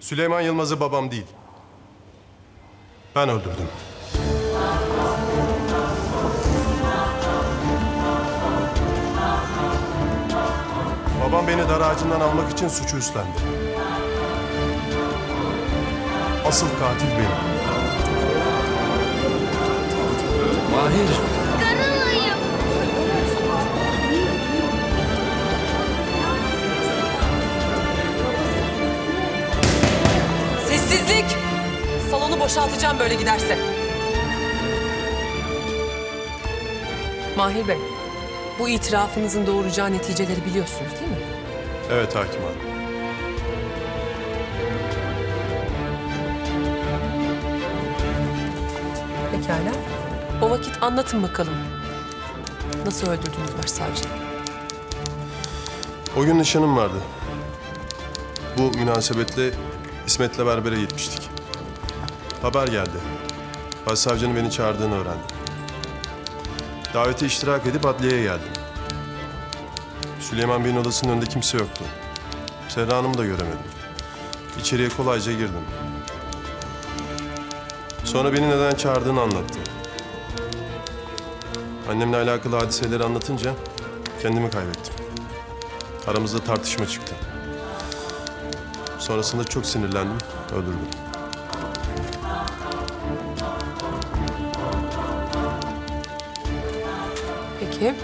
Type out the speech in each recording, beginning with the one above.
Süleyman Yılmaz'ı babam değil. Ben öldürdüm. Babam beni dar ağacından almak için suçu üstlendi. Asıl katil benim. Mahir. Sessizlik! Salonu boşaltacağım böyle giderse. Mahir Bey, bu itirafınızın doğuracağı neticeleri biliyorsunuz değil mi? Evet hakim hanım. Pekala. O vakit anlatın bakalım. Nasıl öldürdünüz başsavcıyı? O gün nişanım vardı. Bu münasebetle İsmet'le berbere gitmiştik. Haber geldi. Başsavcının beni çağırdığını öğrendim. Davete iştirak edip adliyeye geldim. Süleyman Bey'in odasının önünde kimse yoktu. Serra Hanım'ı da göremedim. İçeriye kolayca girdim. Sonra beni neden çağırdığını anlattı. Annemle alakalı hadiseleri anlatınca kendimi kaybettim. Aramızda tartışma çıktı. Sonrasında çok sinirlendim, öldürdüm. Peki.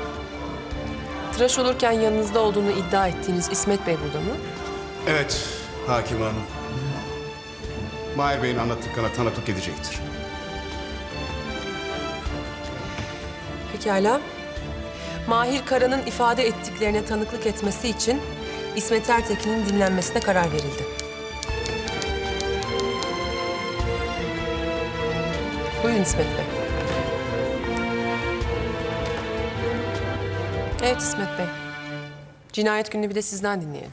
Tıraş olurken yanınızda olduğunu iddia ettiğiniz İsmet Bey burada mı? Evet, hakim hanım. Mahir Bey'in anlattıklarına tanıklık edecektir. Pekala. Mahir Kara'nın ifade ettiklerine tanıklık etmesi için İsmet Ertekin'in dinlenmesine karar verildi. Buyurun İsmet Bey. Evet İsmet Bey. Cinayet gününü bir de sizden dinleyelim.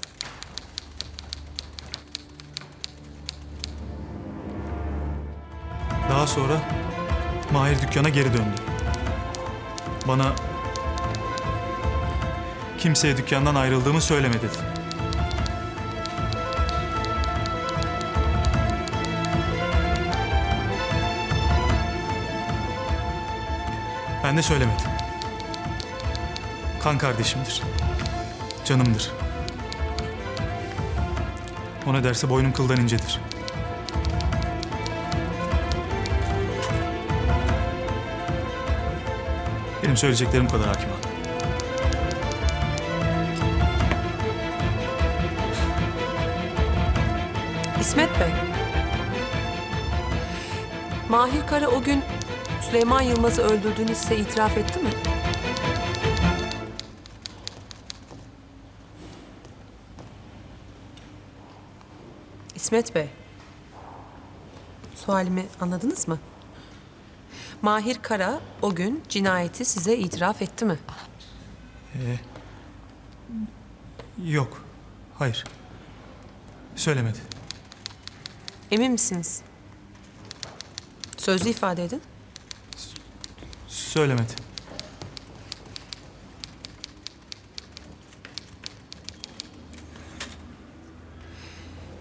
Daha sonra Mahir dükkana geri döndü. Bana kimseye dükkandan ayrıldığımı söyleme dedi. Ben de söylemedim. Kan kardeşimdir. Canımdır. O ne derse boynum kıldan incedir. Benim söyleyeceklerim kadar hakim hanım. İsmet Bey. Mahir Kara o gün Süleyman Yılmaz'ı öldürdüğünü size itiraf etti mi? İsmet Bey. Sualimi anladınız mı? Mahir Kara o gün cinayeti size itiraf etti mi? Yok. Hayır. Söylemedi. Emin misiniz? Sözlü ifade edin. Söylemedi.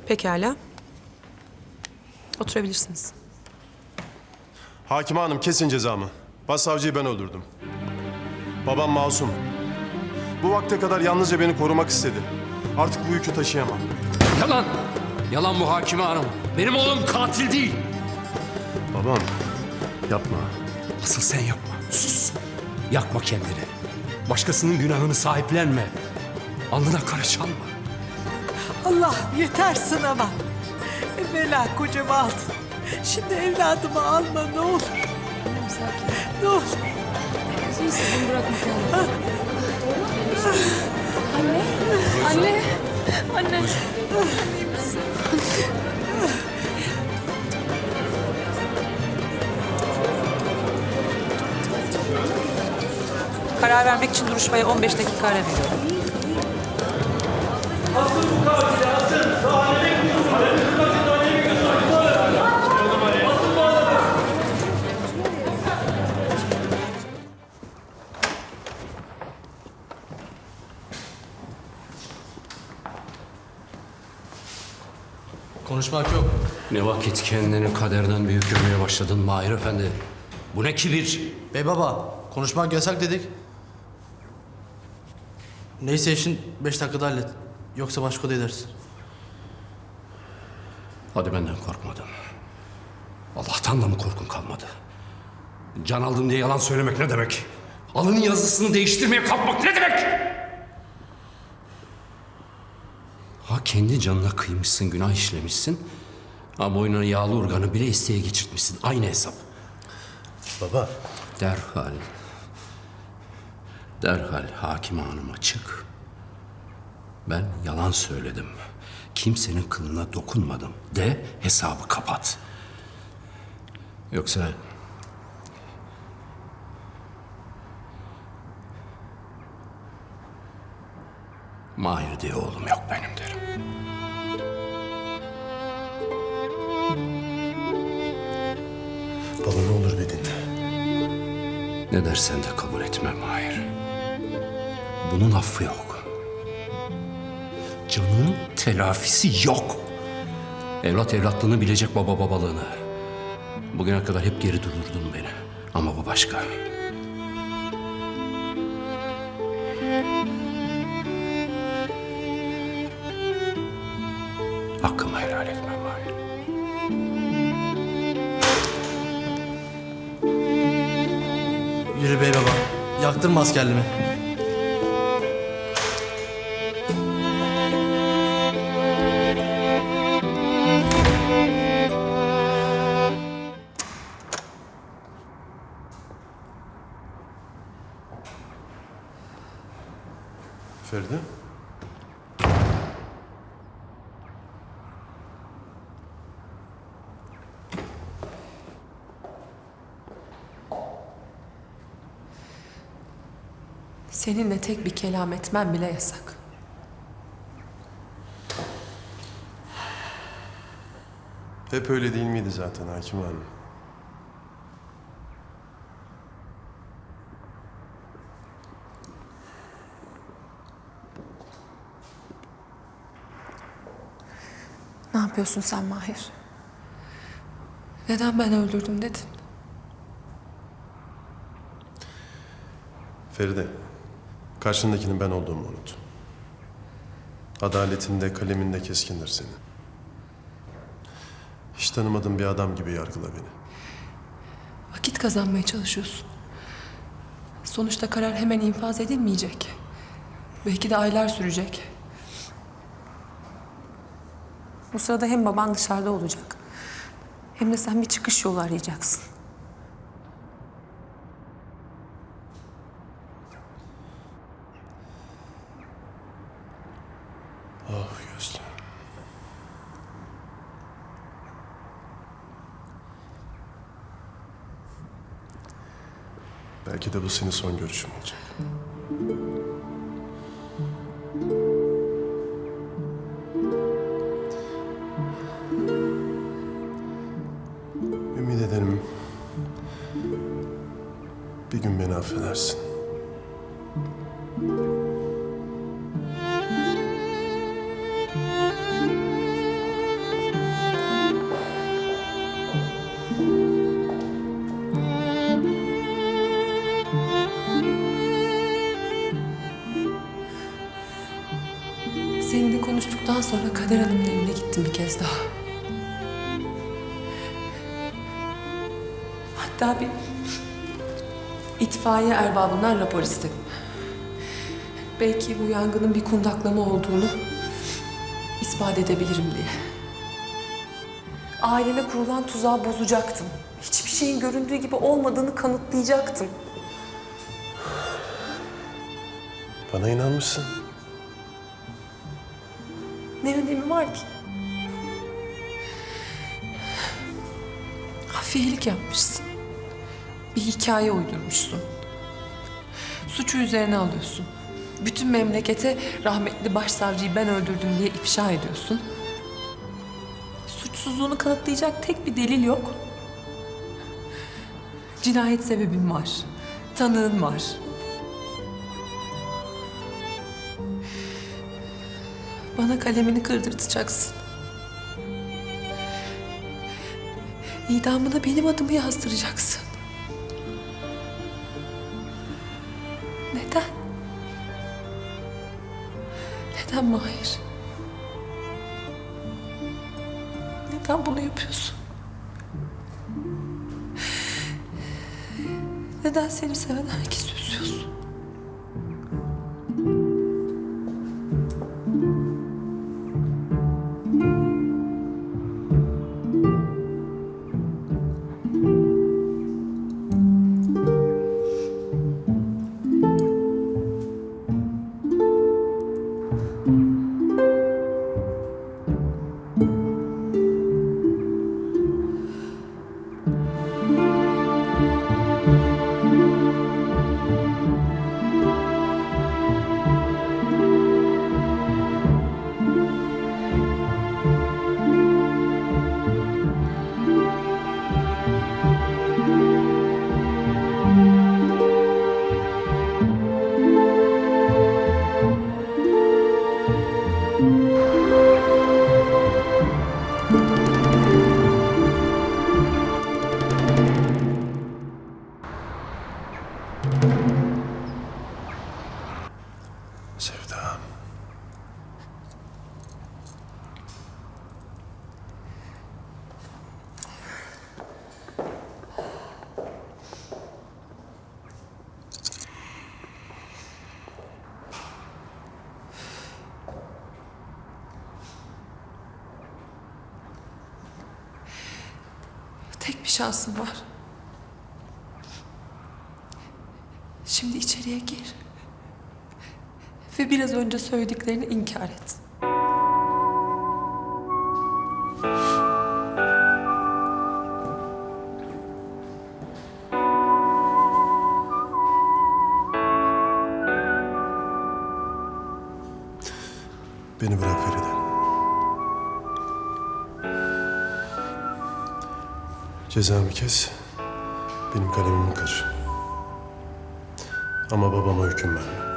Pekala. Oturabilirsiniz. Hakim hanım kesin cezamı. Başsavcıyı ben öldürdüm. Babam masum. Bu vakte kadar yalnızca beni korumak istedi. Artık bu yükü taşıyamam. Yalan. Yalan bu hakime hanım. Benim oğlum katil değil. Babam yapma. Asıl sen yapma. Sus. Yakma kendini. Başkasının günahını sahiplenme. Alnına kara çalma. Allah yeter sınama. Evvela kocamı aldın. Şimdi evladımı alma ne olur. Ne olur. Anne. Anne. Karar vermek için duruşmaya 15 dakika ara veriyorum. konuşmak yok. Ne vakit kendini kaderden büyük görmeye başladın Mahir Efendi? Bu ne kibir? Bey baba, konuşmak yasak dedik. Neyse işin beş dakikada hallet. Yoksa başka da edersin. Hadi benden korkmadın. Allah'tan da mı korkun kalmadı? Can aldım diye yalan söylemek ne demek? Alın yazısını değiştirmeye kalkmak ne demek? Ha kendi canına kıymışsın, günah işlemişsin. Ha boynuna yağlı urganı bile isteye geçirtmişsin. Aynı hesap. Baba. Derhal, derhal hakim hanıma çık. Ben yalan söyledim. Kimsenin kılına dokunmadım. De hesabı kapat. Yoksa... Mahir diye oğlum yok benim derim. Baba ne olur bir dinle. Ne dersen de kabul etmem Mahir. Bunun affı yok. Canın telafisi yok. Evlat evlatlığını bilecek baba babalığını. Bugüne kadar hep geri durdurdun beni. Ama bu başka. Hakkımı helal etmem Mahir. Yürü bey baba. Yaktırma askerliğimi. Feride. Seninle tek bir kelam etmem bile yasak. Hep öyle değil miydi zaten Hakim Hanım? Ne yapıyorsun sen Mahir? Neden ben öldürdüm dedin? Feride, karşındakinin ben olduğumu unut. Adaletinde, kaleminde keskindir senin. Hiç tanımadığım bir adam gibi yargıla beni. Vakit kazanmaya çalışıyorsun. Sonuçta karar hemen infaz edilmeyecek. Belki de aylar sürecek. Bu sırada hem baban dışarıda olacak. Hem de sen bir çıkış yolu arayacaksın. Ah Gözlü. Belki de bu senin son görüşün olacak. Sonra Kader Hanım'ın evine gittim bir kez daha. Hatta bir itfaiye erbabından rapor istedim. Belki bu yangının bir kundaklama olduğunu ispat edebilirim diye. Ailene kurulan tuzağı bozacaktım. Hiçbir şeyin göründüğü gibi olmadığını kanıtlayacaktım. Bana inanmışsın. Ne önemi var ki? Hafiyelik yapmışsın. Bir hikaye uydurmuşsun. Suçu üzerine alıyorsun. Bütün memlekete rahmetli başsavcıyı ben öldürdüm diye ifşa ediyorsun. Suçsuzluğunu kanıtlayacak tek bir delil yok. Cinayet sebebin var. Tanığın var. Bana kalemini kırdırtacaksın. idamına benim adımı yazdıracaksın. Neden? Neden Mahir? Neden bunu yapıyorsun? Neden seni seven herkesi üzüyorsun? Sevda. Tek bir şansın var. Şimdi içeriye gir. Ve biraz önce söylediklerini inkar et. Beni bırak Feride. Cezamı kes. Benim kalemimi kır. Ama babama hüküm verme.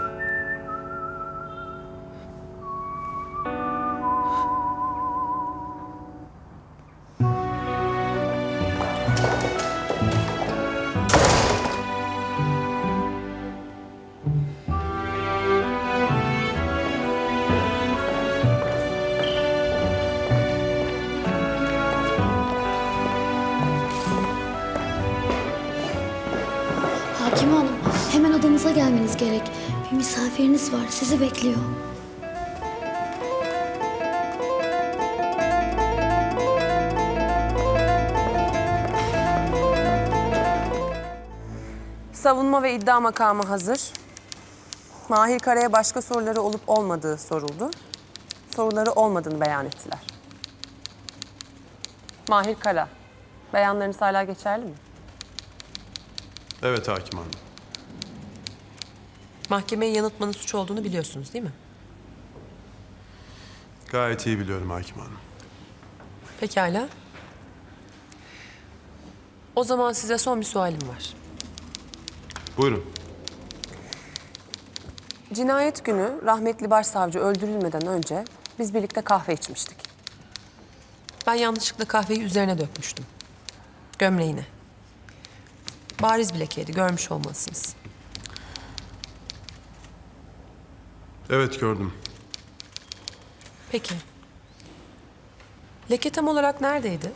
Hakim Hanım, hemen odanıza gelmeniz gerek. Bir misafiriniz var, sizi bekliyor. Savunma ve iddia makamı hazır. Mahir Kara'ya başka soruları olup olmadığı soruldu. Soruları olmadığını beyan ettiler. Mahir Kara, beyanlarınız hala geçerli mi? Evet hakim hanım. Mahkemeyi yanıltmanın suç olduğunu biliyorsunuz değil mi? Gayet iyi biliyorum hakim hanım. Pekala. O zaman size son bir sualim var. Buyurun. Cinayet günü rahmetli başsavcı öldürülmeden önce biz birlikte kahve içmiştik. Ben yanlışlıkla kahveyi üzerine dökmüştüm. Gömleğine. Bariz bir lekeydi, görmüş olmalısınız. Evet gördüm. Peki. Leke tam olarak neredeydi?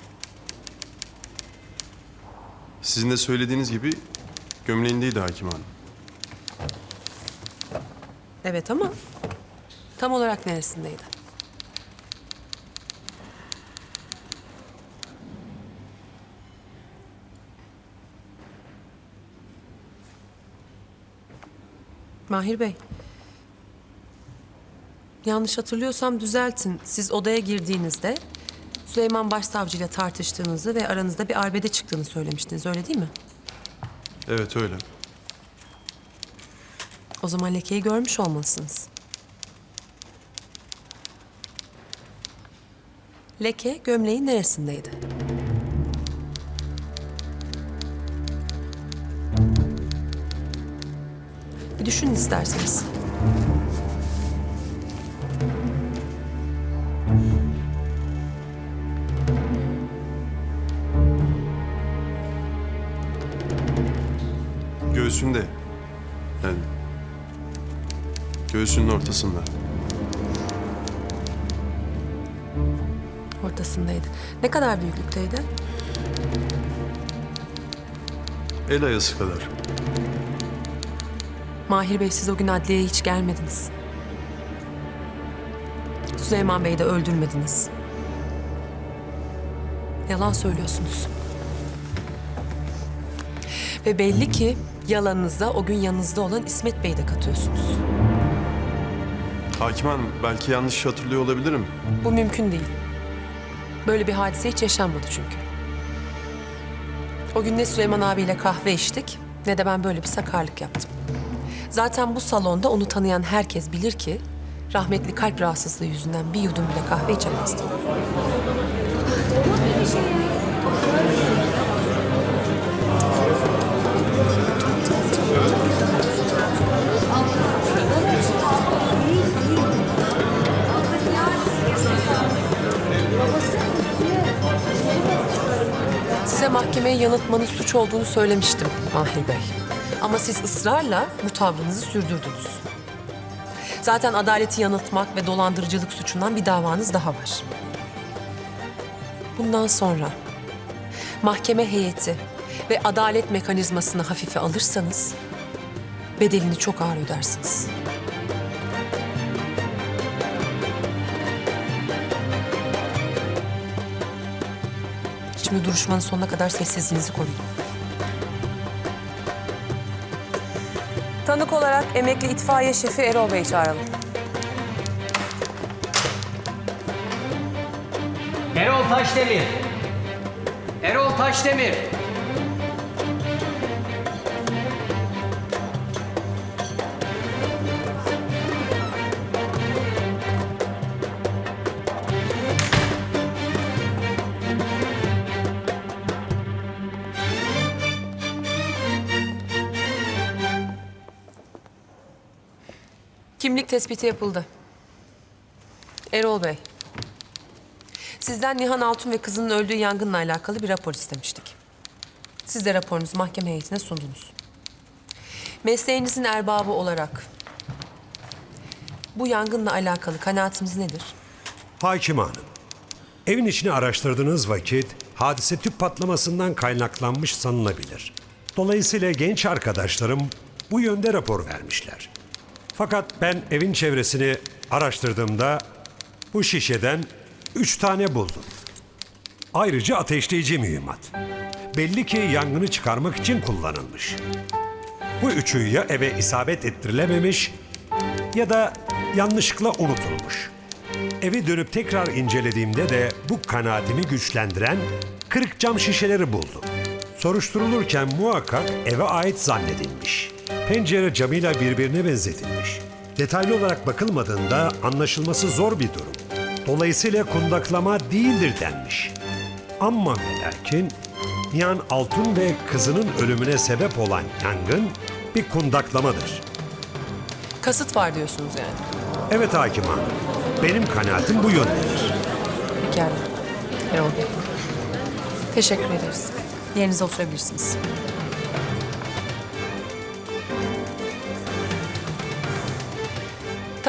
Sizin de söylediğiniz gibi gömleğindeydi hakim hanım. Evet ama tam olarak neresindeydi? Mahir Bey. Yanlış hatırlıyorsam düzeltin. Siz odaya girdiğinizde Süleyman Başsavcı ile tartıştığınızı ve aranızda bir arbede çıktığını söylemiştiniz. Öyle değil mi? Evet öyle. O zaman lekeyi görmüş olmalısınız. Leke gömleğin neresindeydi? Bir düşünün isterseniz. Göğsünde. Yani göğsünün ortasında. Ortasındaydı. Ne kadar büyüklükteydi? El ayası kadar. Mahir Bey siz o gün adliyeye hiç gelmediniz. Süleyman Bey'i de öldürmediniz. Yalan söylüyorsunuz. Ve belli ki yalanınıza o gün yanınızda olan İsmet Bey'i de katıyorsunuz. Hakim Hanım belki yanlış hatırlıyor olabilirim. Bu mümkün değil. Böyle bir hadise hiç yaşanmadı çünkü. O gün ne Süleyman abiyle kahve içtik ne de ben böyle bir sakarlık yaptım. Zaten bu salonda onu tanıyan herkes bilir ki rahmetli kalp rahatsızlığı yüzünden bir yudum bile kahve içemezdim. Size mahkemeyi yanıltmanın suç olduğunu söylemiştim Mahir Bey. Ama siz ısrarla bu tavrınızı sürdürdünüz. Zaten adaleti yanıltmak ve dolandırıcılık suçundan bir davanız daha var. Bundan sonra mahkeme heyeti ve adalet mekanizmasını hafife alırsanız bedelini çok ağır ödersiniz. Şimdi duruşmanın sonuna kadar sessizliğinizi koruyun. Tanık olarak emekli itfaiye şefi Erol Bey çağıralım. Erol Taşdemir. Erol Taşdemir. Tespiti yapıldı. Erol Bey. Sizden Nihan Altun ve kızının öldüğü yangınla alakalı bir rapor istemiştik. Siz de raporunuzu mahkeme heyetine sundunuz. Mesleğinizin erbabı olarak bu yangınla alakalı kanaatiniz nedir? Hakim Hanım, evin içini araştırdığınız vakit hadise tüp patlamasından kaynaklanmış sanılabilir. Dolayısıyla genç arkadaşlarım bu yönde rapor vermişler. Fakat ben evin çevresini araştırdığımda bu şişeden üç tane buldum. Ayrıca ateşleyici mühimmat. Belli ki yangını çıkarmak için kullanılmış. Bu üçü ya eve isabet ettirilememiş ya da yanlışlıkla unutulmuş. Evi dönüp tekrar incelediğimde de bu kanaatimi güçlendiren kırık cam şişeleri buldum. Soruşturulurken muhakkak eve ait zannedilmiş. Pencere camıyla birbirine benzetilmiş. Detaylı olarak bakılmadığında anlaşılması zor bir durum. Dolayısıyla kundaklama değildir denmiş. Ama ve lakin Nihan Altun ve kızının ölümüne sebep olan yangın bir kundaklamadır. Kasıt var diyorsunuz yani. Evet hakim hanım. Benim kanaatim bu yöndedir. Pekala. Erol Bey. Teşekkür ederiz. Yerinize oturabilirsiniz.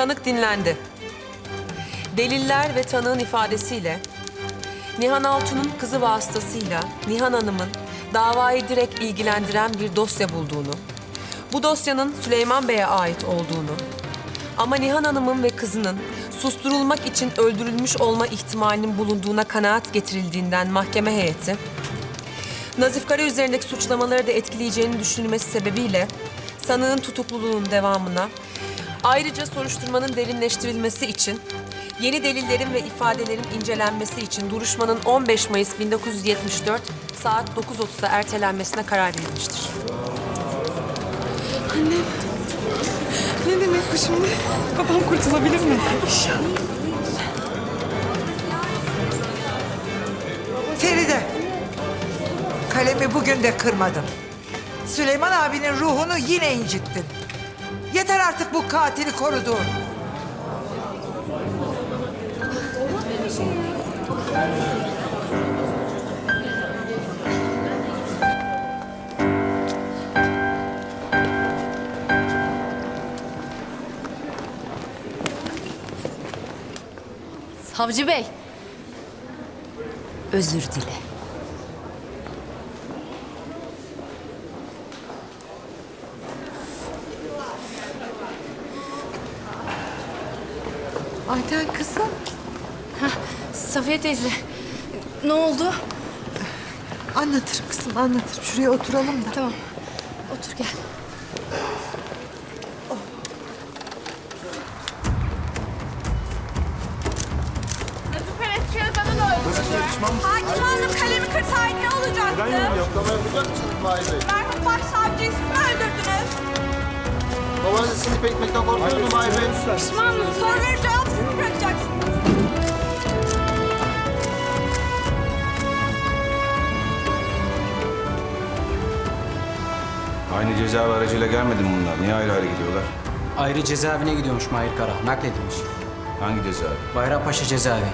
Tanık dinlendi. Deliller ve tanığın ifadesiyle Nihan Altun'un kızı vasıtasıyla Nihan Hanım'ın davayı direkt ilgilendiren bir dosya bulduğunu, bu dosyanın Süleyman Bey'e ait olduğunu ama Nihan Hanım'ın ve kızının susturulmak için öldürülmüş olma ihtimalinin bulunduğuna kanaat getirildiğinden mahkeme heyeti, Nazif Kara üzerindeki suçlamaları da etkileyeceğini düşünülmesi sebebiyle sanığın tutukluluğunun devamına ayrıca soruşturmanın derinleştirilmesi için yeni delillerin ve ifadelerin incelenmesi için duruşmanın 15 Mayıs 1974 saat 9.30'da ertelenmesine karar verilmiştir. Ne demek bu şimdi? Babam kurtulabilir mi? Feride. Kalemi bugün de kırmadın. Süleyman abinin ruhunu yine incittin. Yeter artık bu katili korudu. Savcı bey. Özür dile. Safiye teyze. Ne oldu? Anlatırım kızım anlatırım. Şuraya oturalım da. Tamam. Otur gel. Hakim Hanım kalemi kırsaydı ne olacaktı? Ben yoklama yapacak mısınız Mahir Bey? Merhum başsavcı ismini öldürdünüz. Babanızın ip ekmekten korkuyordu Mahir Bey. Pişmanım. Soruları cevapsız cezaevi aracıyla gelmedi mi bunlar? Niye ayrı ayrı gidiyorlar? Ayrı cezaevine gidiyormuş Mahir Kara. Nakledilmiş. Hangi cezaevi? Bayrampaşa cezaevi.